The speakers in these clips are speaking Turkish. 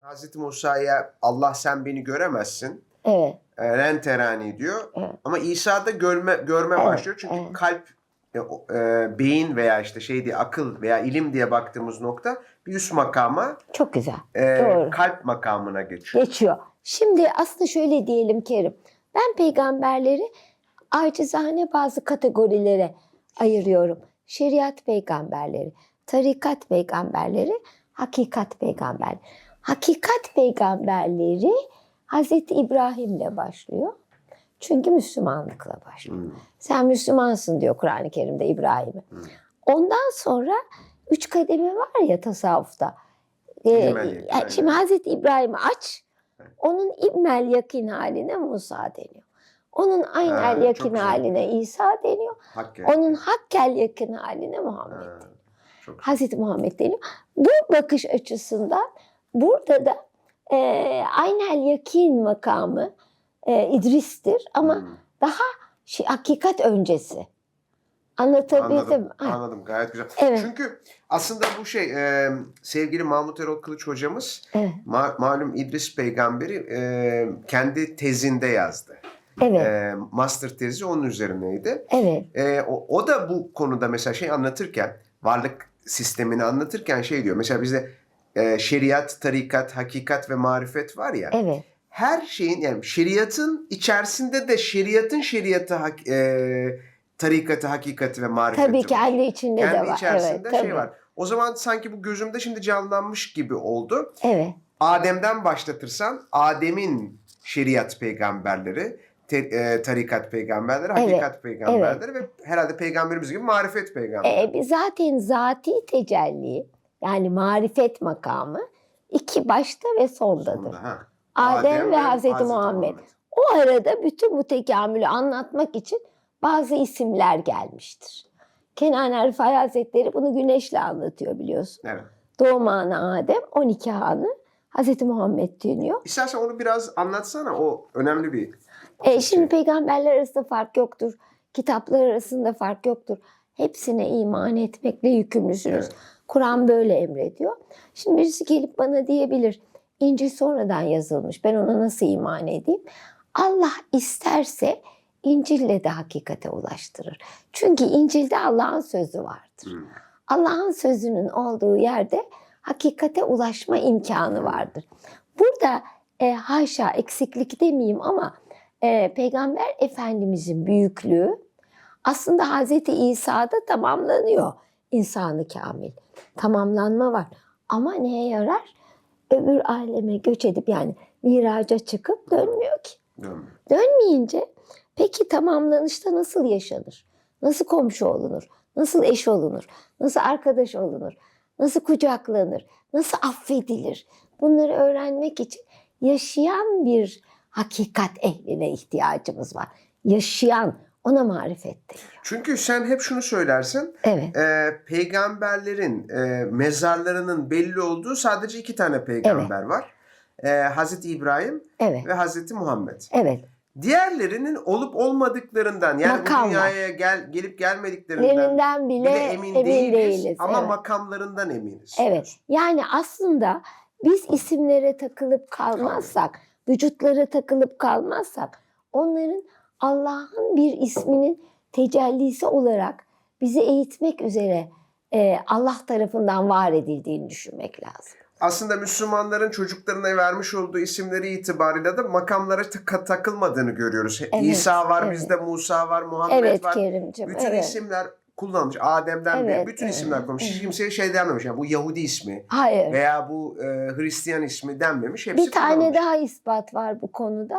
Hazreti Musa'ya Allah sen beni göremezsin. Evet. E, Ren terani diyor. Evet. Ama İsa'da görme görme Evet, başlıyor. Çünkü evet. kalp e, e, beyin veya işte şey diye akıl veya ilim diye baktığımız nokta bir üst makama Çok güzel. e, Doğru. kalp makamına geçiyor. Geçiyor. Şimdi aslında şöyle diyelim Kerim. Ben peygamberleri acizane bazı kategorilere ayırıyorum. Şeriat peygamberleri, tarikat peygamberleri, hakikat peygamberleri. Hakikat peygamberleri Hazreti İbrahim'le başlıyor. Çünkü Müslümanlıkla başlıyor. Hmm. Sen Müslümansın diyor Kur'an-ı Kerim'de İbrahim'e. Hmm. Ondan sonra üç kademe var ya tasavvufta. Ee, şimdi. Hazreti İbrahim'i aç. Onun İbmel yakin haline Musa deniyor. Onun Ha, aynel çok yakin güzel. haline İsa deniyor. Hakikaten. Onun hakkel yakin haline Muhammed. Ha, Hazreti Muhammed deniyor. Bu bakış açısından burada da e, aynel yakin makamı e, İdris'tir ama Hmm. daha şey, hakikat öncesi. Anlatabildim. Anladım, Ha, anladım. Gayet güzel. Evet. Çünkü aslında bu şey e, sevgili Mahmut Erol Kılıç hocamız Evet. ma- malum İdris peygamberi e, kendi tezinde yazdı. Evet. E, master tezi onun üzerineydi. Evet. E, o, o da bu konuda mesela şey anlatırken varlık sistemini anlatırken şey diyor. Mesela bizde e, şeriat, tarikat, hakikat ve marifet var ya. Evet. Her şeyin yani şeriatın içerisinde de şeriatın şeriatı, hak- e, tarikatı, hakikati ve marifeti Tabii var. kendi içinde de Kendi var. içerisinde evet, şey tabii. var. O zaman sanki bu gözümde şimdi canlanmış gibi oldu. Evet. Adem'den başlatırsan Adem'in şeriat peygamberleri, te- e, tarikat peygamberleri, Evet, hakikat peygamberleri ve herhalde peygamberimiz gibi marifet peygamberleri. E, zaten zati tecelli yani marifet makamı iki başta ve sondadır. Sonunda, ha. Adem, ve Hazreti Muhammed. O arada bütün bu tekamülü anlatmak için bazı isimler gelmiştir. Kenan Arifay Hazretleri bunu güneşle anlatıyor biliyorsun. Evet. Doğum anı Adem, 12 hanı Hazreti Muhammed deniyor. İstersen onu biraz anlatsana. O önemli bir E, şimdi peygamberler arasında fark yoktur. Kitaplar arasında fark yoktur. Hepsine iman etmekle yükümlüsünüz. Evet. Kur'an böyle emrediyor. Şimdi birisi gelip bana diyebilir. İncil sonradan yazılmış. Ben ona nasıl iman edeyim? Allah isterse İncil'le de hakikate ulaştırır. Çünkü İncil'de Allah'ın sözü vardır. Hmm. Allah'ın sözünün olduğu yerde hakikate ulaşma imkanı vardır. Burada e, haşa eksiklik demeyeyim ama e, Peygamber Efendimizin büyüklüğü aslında Hazreti İsa'da tamamlanıyor insanı kamil. Tamamlanma var. Ama neye yarar? Öbür aleme göç edip yani miraca çıkıp dönmüyor ki. Dönmüyor. Dönmeyince peki tamamlanışta nasıl yaşanır? Nasıl komşu olunur? Nasıl eş olunur? Nasıl arkadaş olunur? Nasıl kucaklanır? Nasıl affedilir? Bunları öğrenmek için yaşayan bir hakikat ehline ihtiyacımız var. Yaşayan, ona marifet deniyor. Çünkü sen hep şunu söylersin. Evet, e, peygamberlerin e, mezarlarının belli olduğu sadece iki tane peygamber var. E, Hazreti İbrahim evet, ve Hazreti Muhammed. evet. Diğerlerinin olup olmadıklarından yani Makam bu dünyaya gel gelip gelmediklerinden Lerinden bile, bile emin, emin değiliz, değiliz. ama evet. makamlarından eminiz. Evet. Yani aslında biz isimlere takılıp kalmazsak, vücutlara takılıp kalmazsak onların Allah'ın bir isminin tecellisi olarak bizi eğitmek üzere e, Allah tarafından var edildiğini düşünmek lazım. Aslında Müslümanların çocuklarına vermiş olduğu isimleri itibariyle de makamlara tık- takılmadığını görüyoruz. Evet, İsa var evet. bizde, Musa var, Muhammed Evet var. Kerim'ciğim. Bütün evet. isimler kullanılmış. Adem'den beri Evet, bütün evet, isimler kullanılmış. Hiç evet. kimseye şey denmemiş. Yani bu Yahudi ismi Hayır. veya bu e, Hristiyan ismi denmemiş. Hepsi Bir tane kullanılmış. daha ispat var bu konuda.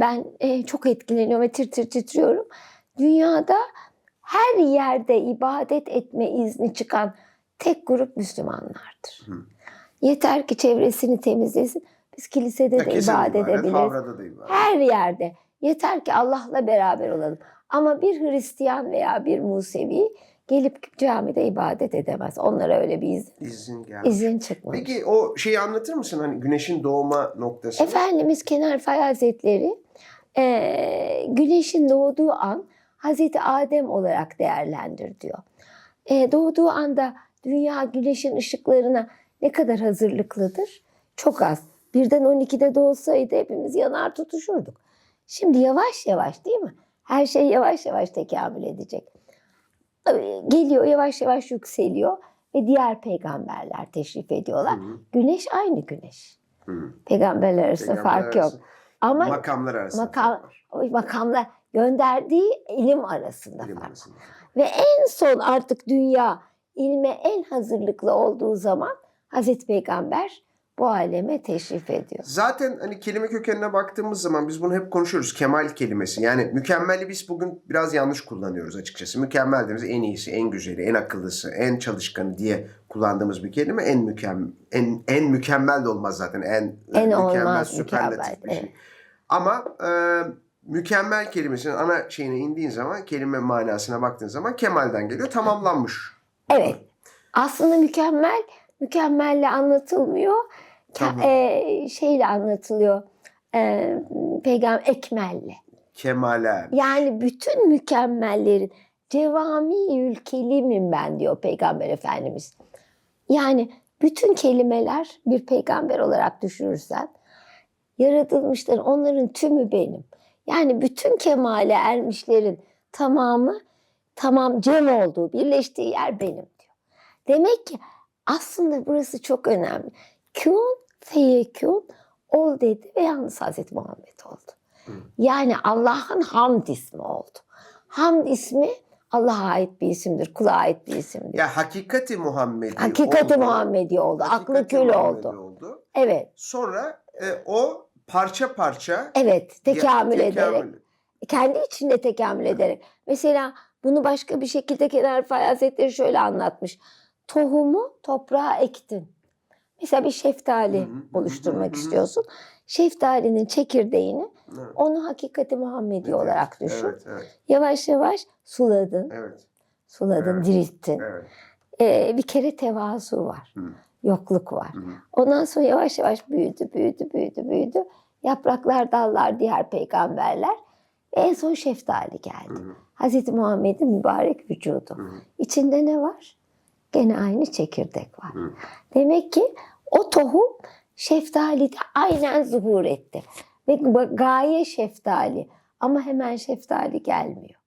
Ben e, çok etkileniyorum ve tir tir titriyorum. Dünyada her yerde ibadet etme izni çıkan tek grup Müslümanlardır. Hı. Yeter ki çevresini temizlesin. Biz kilisede Ya de kesin ibadet edebiliriz. Da ibadet. Her yerde. Yeter ki Allah'la beraber olalım. Ama bir Hristiyan veya bir Musevi gelip camide ibadet edemez. Onlara öyle bir izin, İzin geldi. izin çıkmamış. Peki o şeyi anlatır mısın? Hani güneşin doğma noktası. Efendimiz Kenar Fay Hazretleri eee, güneşin doğduğu an Hazreti Adem olarak değerlendir diyor. Eee, doğduğu anda dünya güneşin ışıklarına ne kadar hazırlıklıdır? Çok az. Birden 12'de doğsaydı hepimiz yanar tutuşurduk. Şimdi yavaş yavaş değil mi? Her şey yavaş yavaş tekamül edecek. Geliyor yavaş yavaş yükseliyor ve diğer peygamberler teşrif ediyorlar. Hı hı. Güneş aynı güneş. Hı. Peygamberler arasında Peygamberler fark yok. Ama Makamlar arasında makam- fark var. o makamla gönderdiği ilim arasında Bilim fark. arasında. Ve en son artık dünya ilme en hazırlıklı olduğu zaman Hazreti Peygamber bu aleme teşrif ediyor. Zaten hani kelime kökenine baktığımız zaman biz bunu hep konuşuyoruz. Kemal kelimesi. Yani mükemmeli biz bugün biraz yanlış kullanıyoruz açıkçası. Mükemmel dediğimiz en iyisi, en güzeli, en akıllısı, en çalışkanı diye kullandığımız bir kelime. En mükemmel en, en mükemmel de olmaz zaten. En, En mükemmel, olmaz, süperlatif mükemmel, bir şey. evet. Ama e, mükemmel kelimesinin ana şeyine indiğin zaman, kelime manasına baktığın zaman kemalden geliyor. Tamamlanmış. Evet. Aslında mükemmel, mükemmelle anlatılmıyor. Tamam. eee, şeyle anlatılıyor. Eee Peygamber ekmelle. Kemale. Yani bütün mükemmellerin cevami kelimim ben diyor Peygamber Efendimiz. Yani bütün kelimeler bir peygamber olarak düşünürsen yaratılmışlar onların tümü benim. Yani bütün kemale ermişlerin tamamı tamam cem olduğu, birleştiği yer benim diyor. Demek ki aslında burası çok önemli. Kün feyekün ol dedi ve yalnız Hazreti Muhammed oldu. Yani Allah'ın hamd ismi oldu. Hamd ismi Allah'a ait bir isimdir, kula ait bir isimdir. Ya hakikati Muhammedi Hakikati oldu. Muhammedi oldu, aklı Hakikati kül Muhammedi oldu. oldu. Evet, Sonra e, o parça parça evet tekamül ya- ederek, kendi içinde tekamül ederek. Mesela bunu başka bir şekilde Kenar Rıfai Hazretleri şöyle anlatmış. Tohumu toprağa ektin. Mesela bir şeftali Hı hı, hı hı, oluşturmak hı hı. istiyorsun. Şeftalinin çekirdeğini Evet. onu hakikati Muhammedi olarak düşün. Evet, evet, Yavaş yavaş suladın, evet, suladın, Evet. dirilttin. evet. Ee, bir kere tevazu var, Hı. yokluk var. Hı. Ondan sonra yavaş yavaş büyüdü, büyüdü, büyüdü, büyüdü. Yapraklar, dallar, diğer peygamberler. Ve en son şeftali geldi. hı. Hazreti Muhammed'in mübarek vücudu. Hı. İçinde ne var? Gene aynı çekirdek var. Hı. Demek ki o tohum şeftalide aynen zuhur etti. Ve gaye şeftali. Ama hemen şeftali gelmiyor.